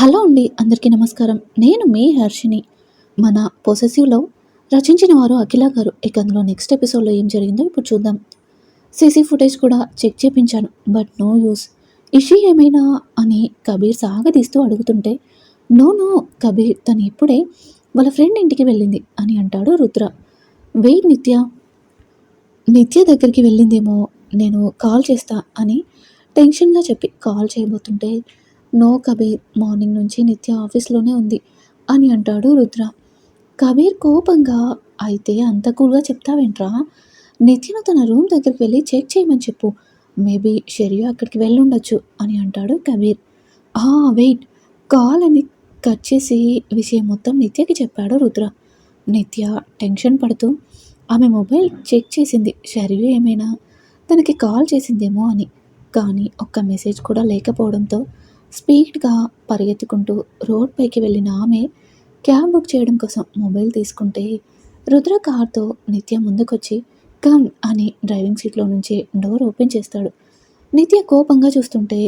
Hello అండి అందరికీ నమస్కారం. నేను మీ హర్షిని మన పొసెసివ్లో రచించిన వారు అఖిల గారు. ఇక అందులో నెక్స్ట్ ఎపిసోడ్లో ఏం జరిగిందో ఇప్పుడు చూద్దాం. సీసీ ఫుటేజ్ కూడా చెక్ చేపించాను. బట్ నో యూస్ ఇషి ఏమైనా? అని కబీర్ సాగదీస్తూ అడుగుతుంటే నో నో కబీర్ తను ఇప్పుడే వాళ్ళ ఫ్రెండ్ ఇంటికి వెళ్ళింది అని అంటాడు రుద్ర. వెయిట్ నిత్య. నిత్య దగ్గరికి వెళ్ళిందేమో నేను కాల్ చేస్తా అని టెన్షన్గా చెప్పి కాల్ చేయబోతుంటే నో కబీర్ మార్నింగ్ నుంచి నిత్య ఆఫీస్లోనే ఉంది అని అంటాడు రుద్ర. కబీర్ కోపంగా అయితే అంత కూల్గా చెప్తావేంట్రా? నిత్యను తన రూమ్ దగ్గరికి వెళ్ళి చెక్ చేయమని చెప్పు. మేబీ షెరియు అక్కడికి వెళ్ళుండొచ్చు అని అంటాడు కబీర్. ఆ వెయిట్. కాల్ అని కట్ చేసి విషయం మొత్తం నిత్యకి చెప్పాడు రుద్ర. నిత్య టెన్షన్ పడుతూ ఆమె మొబైల్ చెక్ చేసింది. షరియు ఏమైనా? తనకి కాల్ చేసిందేమో అని. కానీ ఒక్క మెసేజ్ కూడా లేకపోవడంతో స్పీడ్గా పరిగెత్తుకుంటూ రోడ్ పైకి వెళ్ళిన ఆమె క్యాబ్ బుక్ చేయడం కోసం మొబైల్ తీసుకుంటే రుద్ర కార్తో నిత్య ముందుకొచ్చి కమ్ అని డ్రైవింగ్ సీట్లో నుంచి డోర్ ఓపెన్ చేస్తాడు. నిత్య కోపంగా చూస్తుంటే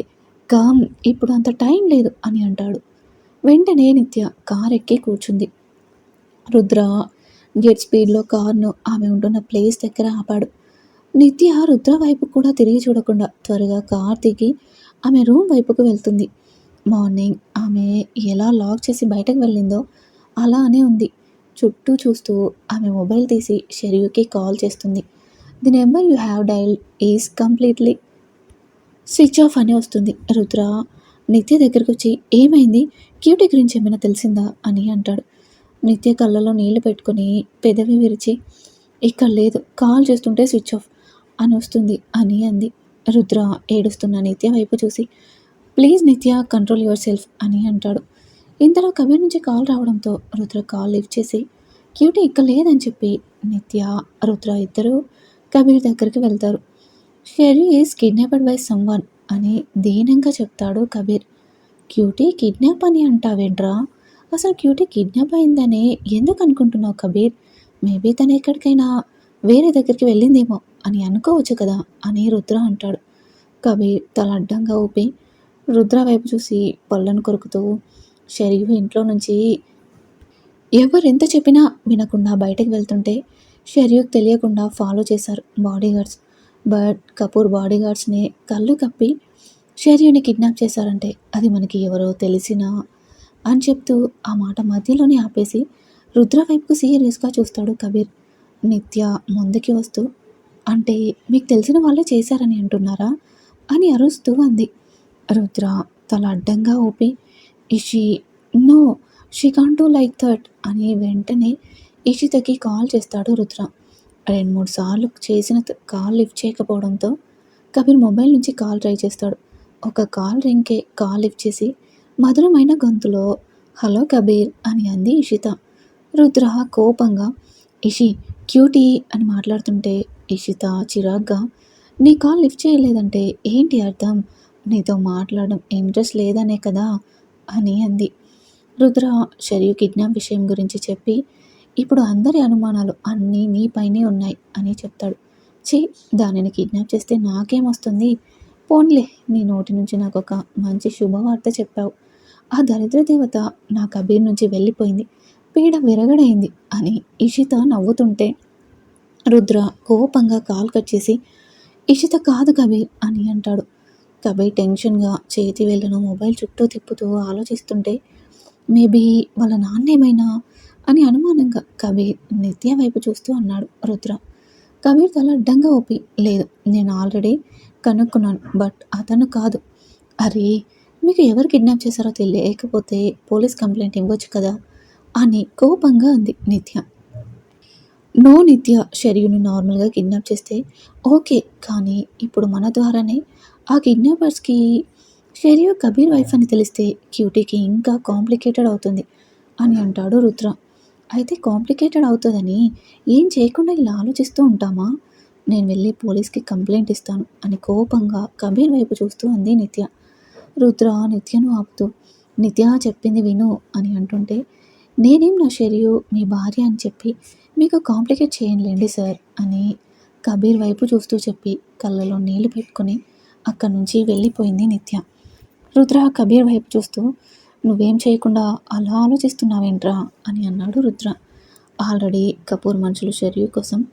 కమ్ ఇప్పుడు అంత టైం లేదు అని అంటాడు. వెంటనే నిత్య కార్ ఎక్కి కూర్చుంది. రుద్ర గేట్ స్పీడ్లో కార్ను ఆమె ఉంటున్న ప్లేస్ దగ్గర ఆపాడు. నిత్య రుద్ర వైపు కూడా తిరిగి చూడకుండా త్వరగా కార్ దిగి ఆమె రూమ్ వైపుకు వెళ్తుంది. మార్నింగ్ ఆమె ఎలా లాక్ చేసి బయటకు వెళ్ళిందో అలానే ఉంది. చుట్టూ చూస్తూ ఆమె మొబైల్ తీసి షెరియుకి కాల్ చేస్తుంది. The number you have dial is completely switch off అని వస్తుంది. రుద్ర నిత్య దగ్గరకు వచ్చి ఏమైంది? క్యూటీ గురించి ఏమైనా తెలిసిందా? అని అంటాడు. నిత్య కళ్ళలో నీళ్ళు పెట్టుకొని పెదవి విరిచి ఇక్కడ లేదు కాల్ చేస్తుంటే స్విచ్ ఆఫ్ అని వస్తుంది అని అంది. రుద్ర ఏడుస్తున్న నిత్య వైపు చూసి ప్లీజ్ నిత్య కంట్రోల్ యువర్ సెల్ఫ్ అని అంటాడు. ఇంతలో కబీర్ నుంచి కాల్ రావడంతో రుద్ర కాల్ లిఫ్ట్ చేసి క్యూటీ ఇక్కడ లేదని చెప్పి నిత్య రుద్ర ఇద్దరు కబీర్ దగ్గరికి వెళ్తారు. Sheri is kidnapped by someone అని దీనంగా చెప్తాడు కబీర్. క్యూటీ కిడ్నాప్ అని అంటావేంట్రా? అసలు క్యూటీ కిడ్నాప్ అయిందని ఎందుకు అనుకుంటున్నావు కబీర్? మేబీ తను ఎక్కడికైనా వేరే దగ్గరికి వెళ్ళిందేమో. అని అనుకోవచ్చు కదా అని రుద్ర అంటాడు. కబీర్ తల అడ్డంగా ఊపి రుద్ర వైపు చూసి పళ్ళను కొరుకుతూ షరీఫ్ ఇంట్లో నుంచి ఎవరు ఎంత చెప్పినా వినకుండా బయటకు వెళ్తుంటే షరీఫ్ తెలియకుండా ఫాలో చేశారు బాడీగార్డ్స్ బట్ కపూర్ బాడీగార్డ్స్ని కళ్ళు కప్పి షరీఫ్ని కిడ్నాప్ చేశారంటే అది మనకి ఎవరో తెలిసినా అని చెప్తూ ఆ మాట మధ్యలోనే ఆపేసి రుద్ర వైపుకు సీరియస్గా చూస్తాడు కబీర్. నిత్య ముందుకి వస్తూ అంటే మీకు తెలిసిన వాళ్ళే చేశారని అంటున్నారా? అని అరుస్తూ అంది. రుద్ర తల అడ్డంగా ఊపి Ishi no she can do like that అని వెంటనే ఇషితకి కాల్ చేస్తాడు రుద్ర. రెండు మూడు సార్లు చేసిన కాల్ లిఫ్ట్ చేయకపోవడంతో కబీర్ మొబైల్ నుంచి కాల్ ట్రై చేస్తాడు. ఒక కాల్ రింగ్కే కాల్ లిఫ్ట్ చేసి మధురమైన గొంతులో హలో కబీర్ అని అంది ఇషిత. రుద్ర కోపంగా ఇషి క్యూటీ అని మాట్లాడుతుంటే ఇషిత చిరాగ్గా నీ కాల్ లిఫ్ట్ చేయలేదంటే ఏంటి అర్థం? నీతో మాట్లాడడం ఇంట్రెస్ట్ లేదనే కదా? అని అంది. రుద్ర షరియు కిడ్నాప్ విషయం గురించి చెప్పి ఇప్పుడు అందరి అనుమానాలు అన్నీ నీపైనే ఉన్నాయి అని చెప్తాడు. ఛీ దానిని కిడ్నాప్ చేస్తే నాకేమొస్తుంది పోన్లే నీ నోటి నుంచి నాకు ఒక మంచి శుభవార్త చెప్పావు. ఆ దరిద్ర దేవత నా కబీర్ నుంచి వెళ్ళిపోయింది. పీడ విరగడైంది అని ఇషిత నవ్వుతుంటే రుద్ర కోపంగా కాల్ కట్ చేసి ఇషిత కాదు కబీర్ అని అంటాడు. కబీర్ టెన్షన్గా చేతి వేళ్ళను మొబైల్ చుట్టూ తిప్పుతూ ఆలోచిస్తుంటే మేబీ వాళ్ళ నాన్నేమైనా అని అనుమానంగా కబీర్ నిత్య వైపు చూస్తూ అన్నాడు రుద్ర. కబీర్ తల అడ్డంగా ఒప్పి లేదు నేను ఆల్రెడీ కనుక్కున్నాను బట్ అతను కాదు. అరే మీకు ఎవరు కిడ్నాప్ చేశారో తెలియకపోతే పోలీస్ కంప్లైంట్ ఇవ్వచ్చు కదా అని కోపంగా అంది నిత్య. నో నిత్య షర్యుని నార్మల్గా కిడ్నాప్ చేస్తే ఓకే కానీ ఇప్పుడు మన ద్వారానే ఆ కిడ్నాపర్స్కి షెరియు కబీర్ వైఫ్ అని తెలిస్తే క్యూటీకి ఇంకా కాంప్లికేటెడ్ అవుతుంది అని అంటాడు రుద్ర. అయితే కాంప్లికేటెడ్ అవుతుందని ఏం చేయకుండా ఇలా ఆలోచిస్తూ ఉంటామా? నేను వెళ్ళి పోలీస్కి కంప్లైంట్ ఇస్తాను అని కోపంగా కబీర్ వైపు చూస్తూ అంది నిత్య. రుద్ర నిత్యను ఆపుతూ నిత్య చెప్పింది విను అని అంటుంటే నేనేం నా షెరియు మీ భార్య అని చెప్పి మీకు కాంప్లికేట్ చేయండి సార్ అని కబీర్ వైపు చూస్తూ చెప్పి కళ్ళలో నీళ్ళు పెట్టుకొని అక్కడి నుంచి వెళ్ళిపోయింది నిత్య. రుద్ర కబీర్ వైపు చూస్తూ నువ్వేం చేయకుండా అలా ఆలోచిస్తున్నావేంట్రా? అని అన్నాడు రుద్ర. ఆల్రెడీ కపూర్ మనుషులు షర్యు కోసం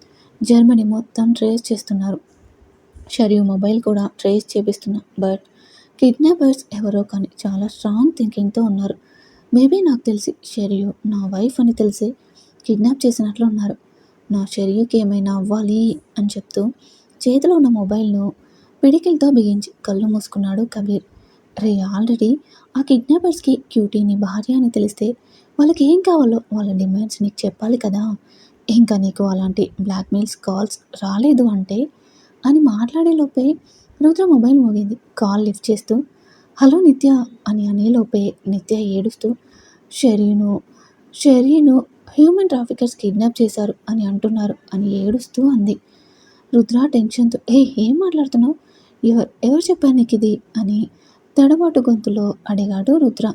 జర్మనీ మొత్తం ట్రేస్ చేస్తున్నారు. షర్యు మొబైల్ కూడా ట్రేస్ చేపిస్తున్నా. బట్ కిడ్నాపర్స్ ఎవరో కానీ చాలా స్ట్రాంగ్ థింకింగ్తో ఉన్నారు. మేబీ నాకు తెలిసి షరియు నా వైఫ్ అని తెలిసి కిడ్నాప్ చేసినట్లు ఉన్నారు. నా షరియుకి ఏమైనా అవ్వాలి అని చెప్తూ చేతిలో ఉన్న మొబైల్ను పిడికిల్తో బిగించి కళ్ళు మూసుకున్నాడు కబీర్. రే ఆల్రెడీ ఆ కిడ్నాపర్స్కి క్యూటీని భార్య అని తెలిస్తే వాళ్ళకి ఏం కావాలో వాళ్ళ డిమాండ్స్ నీకు చెప్పాలి కదా. ఇంకా నీకు అలాంటి బ్లాక్మెయిల్స్ కాల్స్ రాలేదు అంటే అని మాట్లాడేలోపే రుద్ర మొబైల్ మోగింది. కాల్ లిఫ్ట్ చేస్తూ హలో నిత్య అని అనేలోపే నిత్య ఏడుస్తూ షరీను షరీను హ్యూమన్ ట్రాఫికర్స్ కిడ్నాప్ చేశారు అని అంటున్నారు అని ఏడుస్తూ అంది. రుద్ర టెన్షన్తో ఏ ఏం మాట్లాడుతున్నావు? ఎవరు ఎవరు చెప్పారు నీకు ఇది? అని తడబాటు గొంతులో అడిగాడు రుద్ర.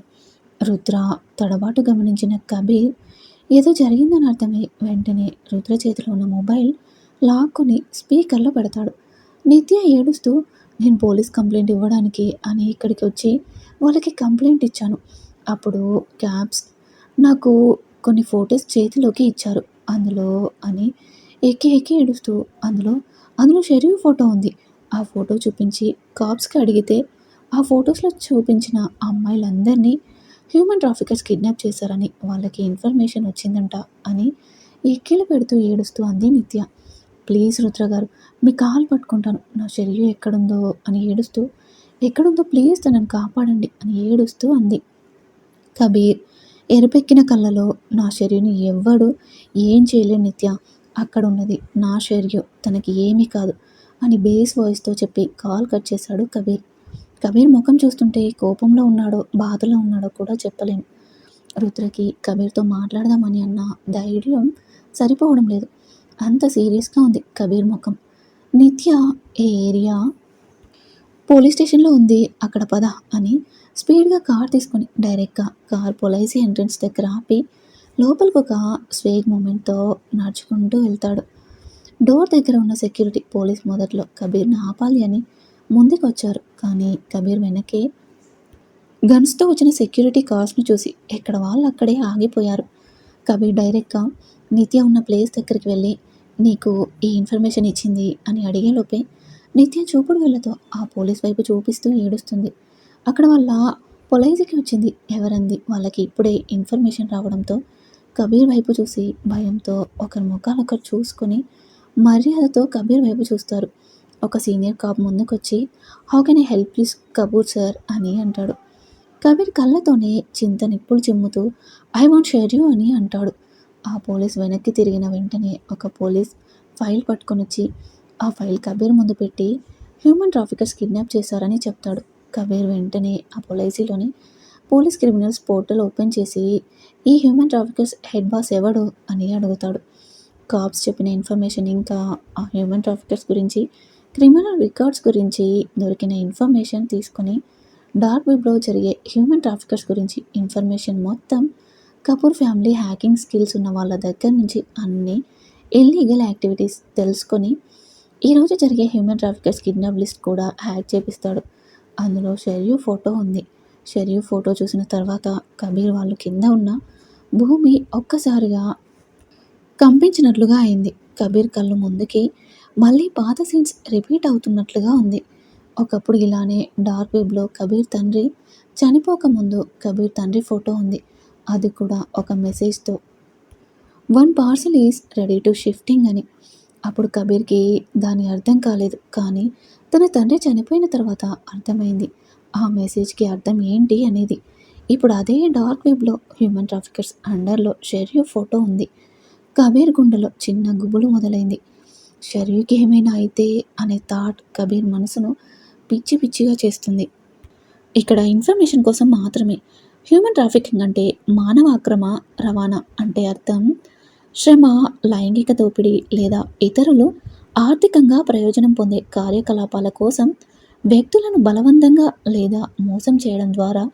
రుద్ర తడబాటు గమనించిన కబీర్ ఏదో జరిగిందని అర్థమై వెంటనే రుద్ర చేతిలో ఉన్న మొబైల్ లాక్కొని స్పీకర్లో పెడతాడు. నిత్య ఏడుస్తూ నేను పోలీస్ కంప్లైంట్ ఇవ్వడానికి అని ఇక్కడికి వచ్చి వాళ్ళకి కంప్లైంట్ ఇచ్చాను. అప్పుడు క్యాబ్స్ నాకు కొన్ని ఫొటోస్ చేతిలోకి ఇచ్చారు. అందులో అని ఎక్కి ఎక్కి ఏడుస్తూ అందులో అందులో షెరీఫ్ ఫోటో ఉంది. ఆ ఫోటో చూపించి కాప్స్కి అడిగితే ఆ ఫొటోస్లో చూపించిన అమ్మాయిలందరినీ హ్యూమన్ ట్రాఫికర్స్ కిడ్నాప్ చేశారని వాళ్ళకి ఇన్ఫర్మేషన్ వచ్చిందంట అని ఎక్కిలు పెడుతూ ఏడుస్తూ అంది నిత్య. ప్లీజ్ రుద్ర గారు మీ కాలు పట్టుకుంటాను. నా శరీరం ఎక్కడుందో అని ఏడుస్తూ ఎక్కడుందో ప్లీజ్ తనను కాపాడండి అని ఏడుస్తూ అంది. కబీర్ ఎరుపెక్కిన కళ్ళలో నా శరీరం ఎవ్వడు ఏం చేయలేని నిత్య. అక్కడ ఉన్నది నా శరీరం తనకి ఏమీ కాదు అని బేస్ వాయిస్తో చెప్పి కాల్ కట్ చేశాడు కబీర్. కబీర్ ముఖం చూస్తుంటే కోపంలో ఉన్నాడో బాధలో ఉన్నాడో కూడా చెప్పలేను రుద్రకి కబీర్తో మాట్లాడదామని అన్న ధైర్యం సరిపోవడం లేదు. అంత సీరియస్గా ఉంది కబీర్ ముఖం. నిత్య ఏ ఏరియా పోలీస్ స్టేషన్లో ఉంది అక్కడ పద అని స్పీడ్గా కార్ తీసుకొని డైరెక్ట్గా కార్ పొలైసి ఎంట్రన్స్ దగ్గర ఆపి లోపలికి ఒక స్వేగ్ మూమెంట్తో నడుచుకుంటూ వెళ్తాడు. డోర్ దగ్గర ఉన్న సెక్యూరిటీ పోలీస్ మొదట్లో కబీర్ని ఆపాలి అని ముందుకు వచ్చారు కానీ కబీర్ వెనకే గన్స్తో వచ్చిన సెక్యూరిటీ కార్స్ని చూసి ఎక్కడ వాళ్ళు అక్కడే ఆగిపోయారు. కబీర్ డైరెక్ట్గా నిత్య ఉన్న ప్లేస్ దగ్గరికి వెళ్ళి నీకు ఈ ఇన్ఫర్మేషన్ ఇచ్చింది అని అడిగేలోపే నిత్య చూపుడు వెళ్ళతో ఆ పోలీస్ వైపు చూపిస్తూ ఏడుస్తుంది. అక్కడ వాళ్ళ పొలైజీకి వచ్చింది ఎవరంది? వాళ్ళకి ఇప్పుడే ఇన్ఫర్మేషన్ రావడంతో కబీర్ వైపు చూసి భయంతో ఒకరి ముఖాలొకరు చూసుకొని మర్యాదతో కబీర్ వైపు చూస్తారు. ఒక సీనియర్ కాప్ ముందుకొచ్చి how can I help please Kabir sir అని అంటాడు. కబీర్ కళ్ళతోనే చింత నిప్పులు చిమ్ముతూ ఐ వాంట్ షేర్ యూ అని అంటాడు. ఆ పోలీస్ వెనక్కి తిరిగిన వెంటనే ఒక పోలీస్ ఫైల్ పట్టుకొని వచ్చి ఆ ఫైల్ కబీర్ ముందు పెట్టి హ్యూమన్ ట్రాఫికర్స్ కిడ్నాప్ చేశారని చెప్తాడు. కబీర్ వెంటనే ఆ పొలైసీలోని పోలీస్ క్రిమినల్స్ పోర్టల్ ఓపెన్ చేసి ఈ హ్యూమన్ ట్రాఫికర్స్ హెడ్ బాస్ ఎవడు? అని అడుగుతాడు. కాప్స్ చెప్పిన ఇన్ఫర్మేషన్ ఇంకా ఆ హ్యూమన్ ట్రాఫికర్స్ గురించి క్రిమినల్ రికార్డ్స్ గురించి దొరికిన ఇన్ఫర్మేషన్ తీసుకొని డార్క్ వెబ్లో జరిగే హ్యూమన్ ట్రాఫికర్స్ గురించి ఇన్ఫర్మేషన్ మొత్తం కపూర్ ఫ్యామిలీ హ్యాకింగ్ స్కిల్స్ ఉన్న వాళ్ళ దగ్గర నుంచి అన్ని ఇల్లీగల్ యాక్టివిటీస్ తెలుసుకొని ఈరోజు జరిగే హ్యూమన్ ట్రాఫికర్స్ కిడ్నాప్ లిస్ట్ కూడా హ్యాక్ చేపిస్తాడు. అందులో షెర్యూ ఫోటో ఉంది. షెర్యూ ఫోటో చూసిన తర్వాత కబీర్ వాళ్ళు కింద ఉన్న భూమి ఒక్కసారిగా కంపించినట్లుగా అయింది. కబీర్ కళ్ళు ముందుకి మళ్ళీ పాత సీన్స్ రిపీట్ అవుతున్నట్లుగా ఉంది. ఒకప్పుడు ఇలానే డార్క్ వెబ్లో కబీర్ తండ్రి చనిపోకముందు కబీర్ తండ్రి ఫోటో ఉంది. అది కూడా ఒక మెసేజ్తో. One parcel is ready to shifting అని. అప్పుడు కబీర్కి దాని అర్థం కాలేదు. కానీ తన తండ్రి చనిపోయిన తర్వాత అర్థమైంది. ఆ మెసేజ్కి అర్థం ఏంటి అనేది. ఇప్పుడు అదే డార్క్ వెబ్లో హ్యూమన్ ట్రాఫికర్స్ అండర్లో షెర్యూ ఫోటో ఉంది. కబీర్ గుండెలో చిన్న గుబులు మొదలైంది. షెర్యూకి ఏమైనా అయితే అనే థాట్ కబీర్ మనసును పిచ్చి పిచ్చిగా చేస్తుంది. ఇక్కడ ఇన్ఫర్మేషన్ కోసం మాత్రమే హ్యూమన్ ట్రాఫికింగ్ అంటే మానవ అక్రమ రవాణా అంటే అర్థం. శ్రమ లైంగిక దోపిడీ లేదా ఇతరులు ఆర్థికంగా ప్రయోజనం పొందే కార్యకలాపాల కోసం వ్యక్తులను బలవంతంగా లేదా మోసం చేయడం ద్వారా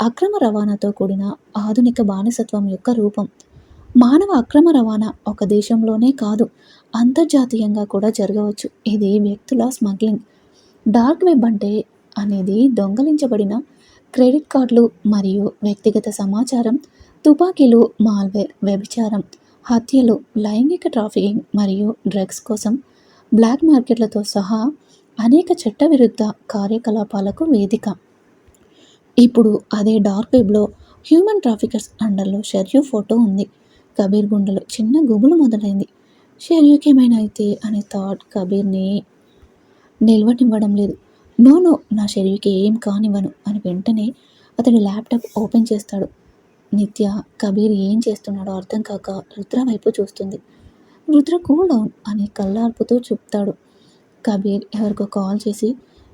అక్రమ రవాణాతో కూడిన ఆధునిక బానిసత్వం యొక్క రూపం. మానవ అక్రమ రవాణా ఒక దేశంలోనే కాదు అంతర్జాతీయంగా కూడా జరగవచ్చు. ఇది వ్యక్తుల స్మగ్లింగ్. డార్క్ వెబ్ అంటే అనేది దొంగలించబడిన క్రెడిట్ కార్డులు మరియు వ్యక్తిగత సమాచారం తుపాకీలు మాల్వేర్ వ్యభిచారం హత్యలు లైంగిక ట్రాఫికింగ్ మరియు డ్రగ్స్ కోసం బ్లాక్ మార్కెట్లతో సహా అనేక చట్టవిరుద్ధ కార్యకలాపాలకు వేదిక. ఇప్పుడు అదే డార్క్ వెబ్లో హ్యూమన్ ట్రాఫికర్స్ అండర్లో షర్యూ ఫోటో ఉంది. కబీర్ గుండెలో చిన్న గుబులు మొదలైంది. షర్యూకి ఏమైనా అయితే అనే థాట్ కబీర్ని నిల్వనివ్వడం లేదు. నో నో నా షెరీకి ఏం కానివ్వను అని వెంటనే అతడు ల్యాప్టాప్ ఓపెన్ చేస్తాడు. నిత్య కబీర్ ఏం చేస్తున్నాడో అర్థం కాక రుద్ర వైపు చూస్తుంది. రుద్ర కూల్ డౌన్ అని కళ్ళార్పుతో చెప్తాడు. కబీర్ ఎవరికో కాల్ చేసి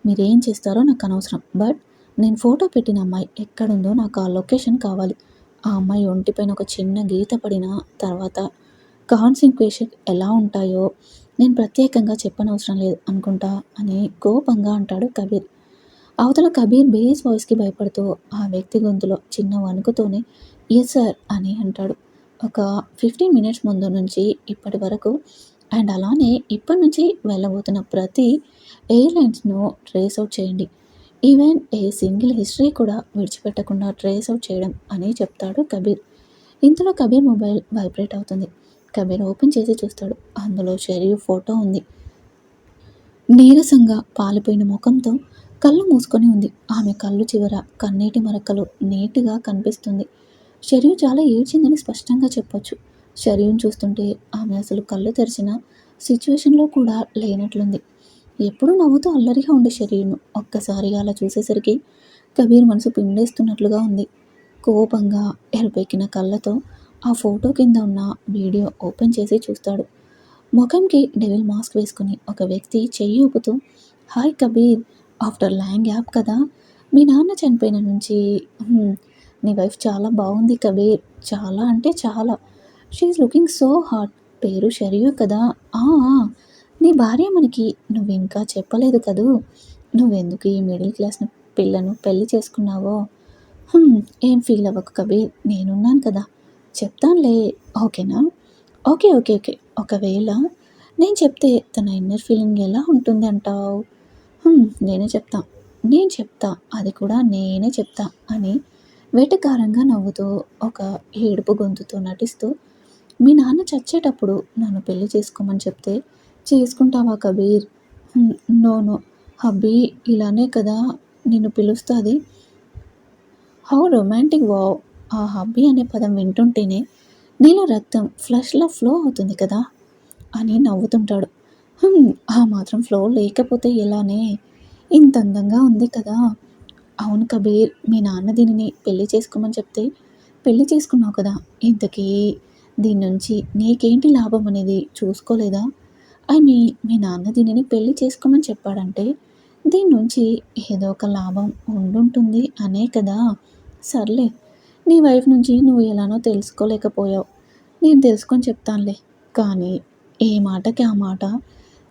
మీరేం చేస్తారో నాకు అనవసరం బట్ నేను ఫోటో పెట్టిన అమ్మాయి ఎక్కడుందో నాకు ఆ లొకేషన్ కావాలి. ఆ అమ్మాయి ఒంటిపైన ఒక చిన్న గీత పడిన తర్వాత కాన్సిక్వేషన్ ఎలా ఉంటాయో నేను ప్రత్యేకంగా చెప్పనవసరం లేదు అనుకుంటా అని కోపంగా అంటాడు కబీర్. అవతల కబీర్ బేస్ వాయిస్కి భయపడుతూ ఆ వ్యక్తి గొంతులో చిన్న వణుకుతోనే ఎస్ సార్ అని అంటాడు. ఒక ఫిఫ్టీన్ మినిట్స్ ముందు నుంచి ఇప్పటి వరకు అండ్ అలానే ఇప్పటి నుంచి వెళ్ళబోతున్న ప్రతి ఎయిర్లైన్స్ను ట్రేస్ అవుట్ చేయండి. ఈవెన్ ఏ సింగిల్ హిస్టరీ కూడా విడిచిపెట్టకుండా ట్రేస్ అవుట్ చేయడం అని చెప్తాడు కబీర్. ఇంతలో కబీర్ మొబైల్ వైబ్రేట్ అవుతుంది. కబీర్ ఓపెన్ చేసి చూస్తాడు. అందులో షరీఫ్ ఫోటో ఉంది. నీరసంగా పాలిపోయిన ముఖంతో కళ్ళు మూసుకొని ఉంది. ఆమె కళ్ళు చివర కన్నీటి మరకలు నీట్గా కనిపిస్తుంది. షరీఫ్ చాలా ఏడ్చిందని స్పష్టంగా చెప్పొచ్చు. షరీఫ్ని చూస్తుంటే ఆమె అసలు కళ్ళు తెరిచిన సిచ్యువేషన్లో కూడా లేనట్లుంది. ఎప్పుడు నవ్వుతూ అల్లరిగా ఉండే షరీర్ను ఒక్కసారిగా అలా చూసేసరికి కబీర్ మనసు పిండేస్తున్నట్లుగా ఉంది. కోపంగా ఎరపెక్కిన కళ్ళతో ఆ ఫోటో కింద ఉన్న వీడియో ఓపెన్ చేసి చూస్తాడు. ముఖంకి డెవిల్ మాస్క్ వేసుకుని ఒక వ్యక్తి చెయ్యి ఊపుతూ hi Kabir after long gap కదా? మీ నాన్న చనిపోయిన నుంచి నీ వైఫ్ చాలా బాగుంది కబీర్. చాలా అంటే చాలా. షీఈ్ లుకింగ్ సో హాట్ పేరు షరియు కదా? ఆ నీ భార్య మనకి నువ్వు ఇంకా చెప్పలేదు కదూ? నువ్వెందుకు ఈ మిడిల్ క్లాస్ పిల్లను పెళ్ళి చేసుకున్నావో? ఏం ఫీల్ అవ్వకు కబీర్. నేనున్నాను కదా. చెప్తానులే ఓకేనా? Okay okay okay. ఒకవేళ నేను చెప్తే తన ఇన్నర్ ఫీలింగ్ ఎలా ఉంటుంది అంటావు నేనే చెప్తా. నేను చెప్తా. అది కూడా నేనే చెప్తా అని వేటకారంగా నవ్వుతూ ఒక ఏడుపు గొంతుతో నటిస్తూ మీ నాన్న చచ్చేటప్పుడు నన్ను పెళ్ళి చేసుకోమని చెప్తే చేసుకుంటావా కబీర్? నోను హబ్బీ ఇలానే కదా. నిన్ను పిలుస్తుంది. How romantic wow. ఆ హబ్బీ అనే పదం వింటుంటేనే నీలో రక్తం ఫ్లష్లో ఫ్లో అవుతుంది కదా అని నవ్వుతుంటాడు. ఆ మాత్రం ఫ్లో లేకపోతే ఎలానే? ఇంత అందంగా ఉంది కదా. అవును కబీర్ మీ నాన్న దీనిని పెళ్ళి చేసుకోమని చెప్తే పెళ్ళి చేసుకున్నావు కదా. ఇంతకీ దీని నుంచి నీకేంటి లాభం అనేది చూసుకోలేదా? ఐ మీ మీ నాన్న దీనిని పెళ్ళి చేసుకోమని చెప్పాడంటే దీని నుంచి ఏదో ఒక లాభం ఉండుంటుంది అనే కదా. సర్లే నీ వైఫ్ నుంచి నువ్వు ఎలానో తెలుసుకోలేకపోయావు. నేను తెలుసుకొని చెప్తానులే. కానీ ఏ మాటకి ఆ మాట?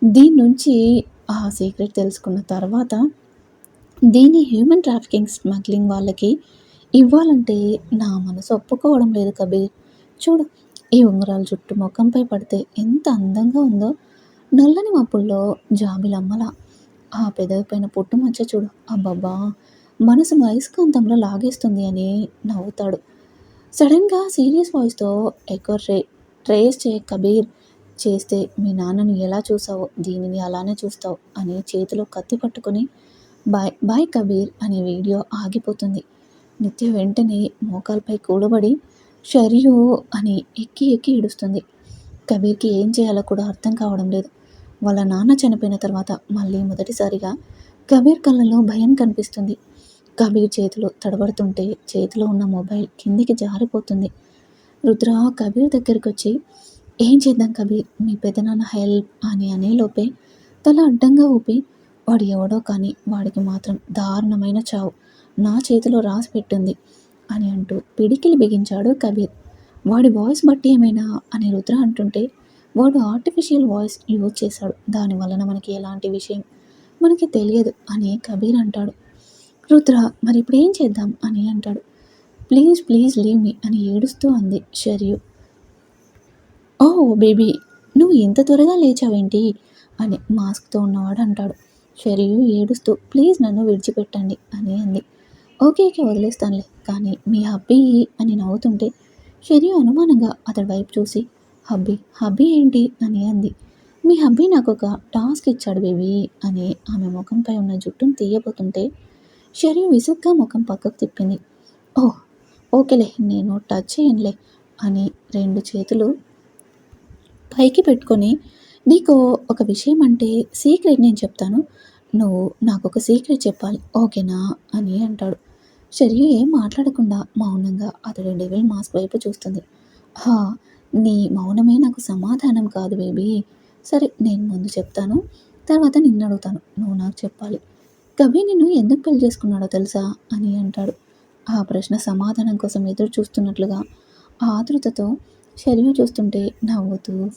దీని నుంచి ఆ సీక్రెట్ తెలుసుకున్న తర్వాత దీన్ని హ్యూమన్ ట్రాఫికింగ్ స్మగ్లింగ్ వాళ్ళకి ఇవ్వాలంటే నా మనసు ఒప్పుకోవడం లేదు కబీర్. చూడు ఈ ఉంగరాల చుట్టూ ముఖంపై పడితే ఎంత అందంగా ఉందో. నల్లని మప్పుల్లో జాబిలమ్మల ఆ పెదవిపోయిన పైన పుట్టుమచ్చ చూడు. అబ్బబ్బా! మనసును అయస్కాంతంలో లాగేస్తుంది అని నవ్వుతాడు. సడన్గా సీరియస్ వాయిస్తో ఎక్కువ రే ట్రేస్ చే కబీర్ చేస్తే మీ నాన్నను ఎలా చూసావో? దీనిని అలానే చూస్తావు అని చేతిలో కత్తి పట్టుకొని బాయ్ బాయ్ కబీర్ అనే వీడియో ఆగిపోతుంది. నిత్య వెంటనే మోకాలపై కూడబడి షరియు అని ఎక్కి ఎక్కి ఏడుస్తుంది. కబీర్కి ఏం చేయాలో కూడా అర్థం కావడం లేదు. వాళ్ళ నాన్న చనిపోయిన తర్వాత మళ్ళీ మొదటిసారిగా కబీర్ కళ్ళలో భయం కనిపిస్తుంది. కబీర్ చేతిలో తడబడుతుంటే చేతిలో ఉన్న మొబైల్ కిందికి జారిపోతుంది. రుద్ర కబీర్ దగ్గరికి వచ్చి ఏం చేద్దాం కబీర్? మీ పెదనాన్న హెల్ప్ అని అనేలోపే తల అడ్డంగా ఊపి వాడు ఎవడో కానీ వాడికి మాత్రం దారుణమైన చావు. నా చేతిలో రాసి పెట్టింది అని అంటూ పిడికిలి బిగించాడు కబీర్. వాడి వాయిస్ బట్టి ఏమైనా? అని రుద్ర అంటుంటే వాడు ఆర్టిఫిషియల్ వాయిస్ యూజ్ చేశాడు. దాని వలన మనకి ఎలాంటి విషయం మనకి తెలియదు అని కబీర్ అంటాడు. రుద్ర మరి ఇప్పుడు ఏం చేద్దాం? అని అంటాడు. ప్లీజ్ ప్లీజ్ లీవ్ మీ అని ఏడుస్తూ అంది షర్యు. ఓ బేబీ నువ్వు ఇంత త్వరగా లేచావేంటి? అని మాస్క్తో ఉన్నవాడు అంటాడు. షర్యు ఏడుస్తూ ప్లీజ్ నన్ను విడిచిపెట్టండి అని అంది. ఓకే ఓకే వదిలేస్తానులే కానీ మీ హబ్బీ అని నవ్వుతుంటే షర్యు అనుమానంగా అతడి వైపు చూసి హబ్బీ హబ్బీ ఏంటి? అని అంది. మీ హబ్బీ నాకు ఒక టాస్క్ ఇచ్చాడు బేబీ అని ఆమె ముఖంపై ఉన్న జుట్టును తీయబోతుంటే షరియు విసుగ్గా ముఖం పక్కకు తిప్పింది. ఓ ఓకేలే నేను టచ్ చేయనులే అని రెండు చేతులు పైకి పెట్టుకొని నీకు ఒక విషయం అంటే సీక్రెట్ నేను చెప్తాను. నువ్వు నాకు ఒక సీక్రెట్ చెప్పాలి ఓకేనా? అని అంటాడు. శరీ ఏం మాట్లాడకుండా మౌనంగా అతడు డెవిల్ మాస్క్ వైపు చూస్తుంది. హా నీ మౌనమే నాకు సమాధానం కాదు బేబీ. సరే నేను ముందు చెప్తాను తర్వాత నిన్ను అడుగుతాను. నువ్వు నాకు చెప్పాలి. కవి నిన్ను ఎందుకు పెళ్ళి చేసుకున్నాడో తెలుసా అని అంటాడు. ఆ ప్రశ్న సమాధానం కోసం ఎదురు చూస్తున్నట్లుగా ఆతృతతో శరీరం చూస్తుంటే నవ్వుతూ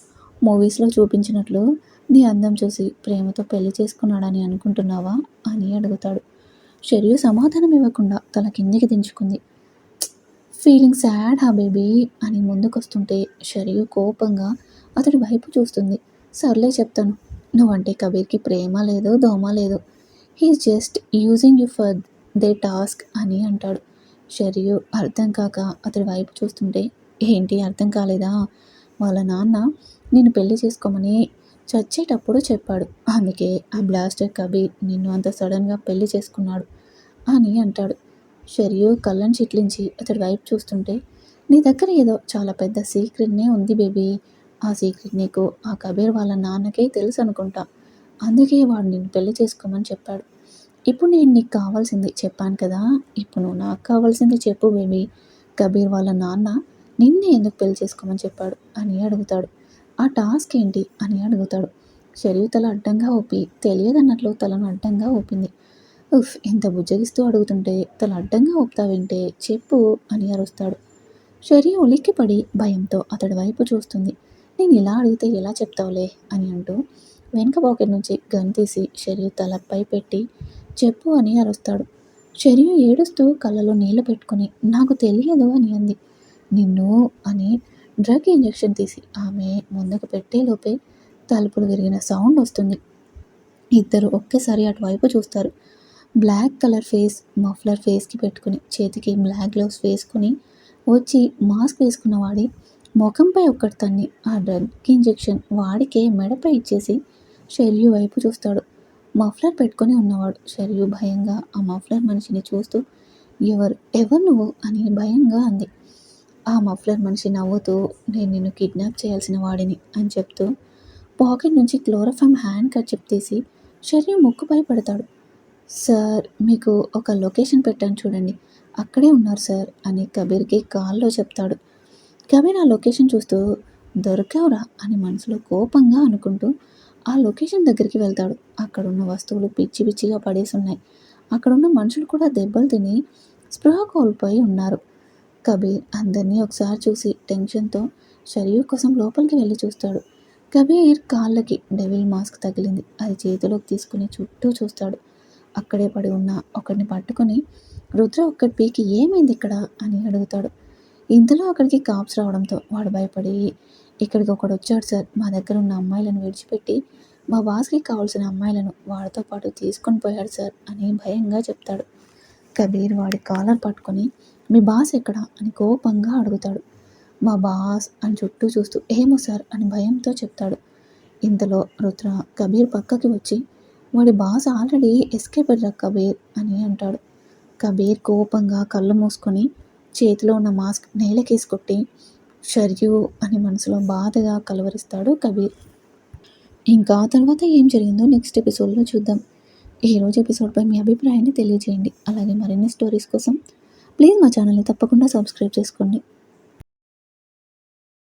మూవీస్లో చూపించినట్లు నీ అందం చూసి ప్రేమతో పెళ్ళి చేసుకున్నాడని అనుకుంటున్నావా అని అడుగుతాడు. షరియు సమాధానం ఇవ్వకుండా తల కిందికి దించుకుంది. ఫీలింగ్ సాడ్ హా బేబీ అని ముందుకొస్తుంటే షరియు కోపంగా అతడి వైపు చూస్తుంది. సర్లే చెప్తాను. నువ్వంటే కబీర్కి ప్రేమ లేదు దోమ లేదు. He's just using you for the task అని అంటాడు. షరియు అర్థం కాక అతడి వైపు చూస్తుంటే ఏంటి అర్థం కాలేదా? వాళ్ళ నాన్న నేను పెళ్ళి చేసుకోమని చచ్చేటప్పుడు చెప్పాడు. అందుకే ఆ బ్లాస్టర్ కబీర్ నిన్ను అంత సడన్గా పెళ్ళి చేసుకున్నాడు అని అంటాడు. షరియు కళ్ళను చిట్లించి అతడి వైపు చూస్తుంటే నీ దగ్గర ఏదో చాలా పెద్ద సీక్రెట్నే ఉంది బేబీ. ఆ సీక్రెట్ నీకు ఆ కబీర్ వాళ్ళ నాన్నకే తెలుసు అనుకుంటా. అందుకే వాడు నిన్ను పెళ్ళి చేసుకోమని చెప్పాడు. ఇప్పుడు నేను నీకు కావాల్సింది చెప్పాను కదా. ఇప్పుడు నువ్వు నాకు కావాల్సింది చెప్పు బేబీ. కబీర్ వాళ్ళ నాన్న నిన్నే ఎందుకు పెళ్ళి చేసుకోమని చెప్పాడు అని అడుగుతాడు. ఆ టాస్క్ ఏంటి అని అడుగుతాడు. షరీఫ్ తల అడ్డంగా ఊపి తెలియదన్నట్లు తలను అడ్డంగా ఊపింది. ఉఫ్ ఇంత బుజ్జగిస్తూ అడుగుతుంటే తల అడ్డంగా ఊపుతావింటే చెప్పు అని అరుస్తాడు. షరీ ఉలిక్కిపడి భయంతో అతడి వైపు చూస్తుంది. నేను ఇలా అడిగితే ఎలా చెప్తావులే అని అంటూ వెనుక పాకెట్ నుంచి గన్ తీసి షెరియు తలపై పెట్టి చెప్పు అని అరుస్తాడు. షెరియు ఏడుస్తూ కళ్ళలో నీళ్ళు పెట్టుకుని నాకు తెలియదు అని అంది. నిన్ను అని డ్రగ్ ఇంజెక్షన్ తీసి ఆమె ముందుకు పెట్టేలోపే తలుపులు విరిగిన సౌండ్ వస్తుంది. ఇద్దరు ఒకేసారి అటువైపు చూస్తారు. బ్లాక్ కలర్ ఫేస్ మఫ్లర్ ఫేస్కి పెట్టుకుని చేతికి బ్లాక్ గ్లౌస్ వేసుకుని వచ్చి మాస్క్ వేసుకున్న వాడి ముఖంపై ఒక్కటి తన్ని ఆ డ్రగ్ ఇంజెక్షన్ వాడికే మెడపై ఇచ్చేసి షెల్యు వైపు చూస్తాడు. మఫ్లర్ పెట్టుకొని ఉన్నవాడు. షెల్యు భయంగా ఆ మఫ్లర్ మనిషిని చూస్తూ ఎవరు ఎవరు నువ్వు? అని భయంగా అంది. ఆ మఫ్లర్ మనిషి నవ్వుతూ నేను నిన్ను కిడ్నాప్ చేయాల్సిన వాడిని అని చెప్తూ పాకెట్ నుంచి క్లోరోఫామ్ హ్యాండ్ కర్చిప్ తీసి షర్యు ముక్కుపై పెడతాడు. సార్ మీకు ఒక లొకేషన్ పెట్టాను చూడండి. అక్కడే ఉన్నారు సార్ అని కబీర్కి కాల్లో చెప్తాడు. కబీర్ ఆ లొకేషన్ చూస్తూ దొరికావురా అని మనసులో కోపంగా అనుకుంటూ ఆ లొకేషన్ దగ్గరికి వెళ్తాడు. అక్కడున్న వస్తువులు పిచ్చి పిచ్చిగా పడేసి ఉన్నాయి అక్కడున్న మనుషులు కూడా దెబ్బలు తిని స్పృహ కోల్పోయి ఉన్నారు. కబీర్ అందరినీ ఒకసారి చూసి టెన్షన్తో షరియు కోసం లోపలికి వెళ్ళి చూస్తాడు. కబీర్ కాళ్ళకి డెవిల్ మాస్క్ తగిలింది. అది చేతిలోకి తీసుకుని చుట్టూ చూస్తాడు. అక్కడే పడి ఉన్న ఒకరిని పట్టుకొని రుద్ర ఒక్కటి పీకి ఏమైంది ఇక్కడ? అని అడుగుతాడు. ఇంతలో అక్కడికి కాప్స్ రావడంతో వాడు భయపడి ఇక్కడికి ఒకడు వచ్చాడు సార్. మా దగ్గర ఉన్న అమ్మాయిలను విడిచిపెట్టి మా బాస్కి కావాల్సిన అమ్మాయిలను వాడితో పాటు తీసుకొని పోయాడు సార్ అని భయంగా చెప్తాడు. కబీర్ వాడి కాలర్ పట్టుకొని మీ బాస్ ఎక్కడ? అని కోపంగా అడుగుతాడు. మా బాస్ అని చుట్టూ చూస్తూ ఏమో సార్ అని భయంతో చెప్తాడు. ఇంతలో రుద్ర కబీర్ పక్కకి వచ్చి వాడి బాస్ ఆల్రెడీ ఎస్కేప్ అయ్యారు కబీర్ అని అంటాడు. కబీర్ కోపంగా కళ్ళు మూసుకొని చేతిలో ఉన్న మాస్క్ నేలకేసి కొట్టి షర్యు అని మనసులో బాధగా కలవరిస్తాడు కబీర్. ఇంకా తర్వాత ఏం జరిగిందో నెక్స్ట్ ఎపిసోడ్లో చూద్దాం. ఈరోజు ఎపిసోడ్పై మీ అభిప్రాయాన్ని తెలియజేయండి. అలాగే మరిన్ని స్టోరీస్ కోసం ప్లీజ్ మా ఛానల్ని తప్పకుండా సబ్స్క్రైబ్ చేసుకోండి.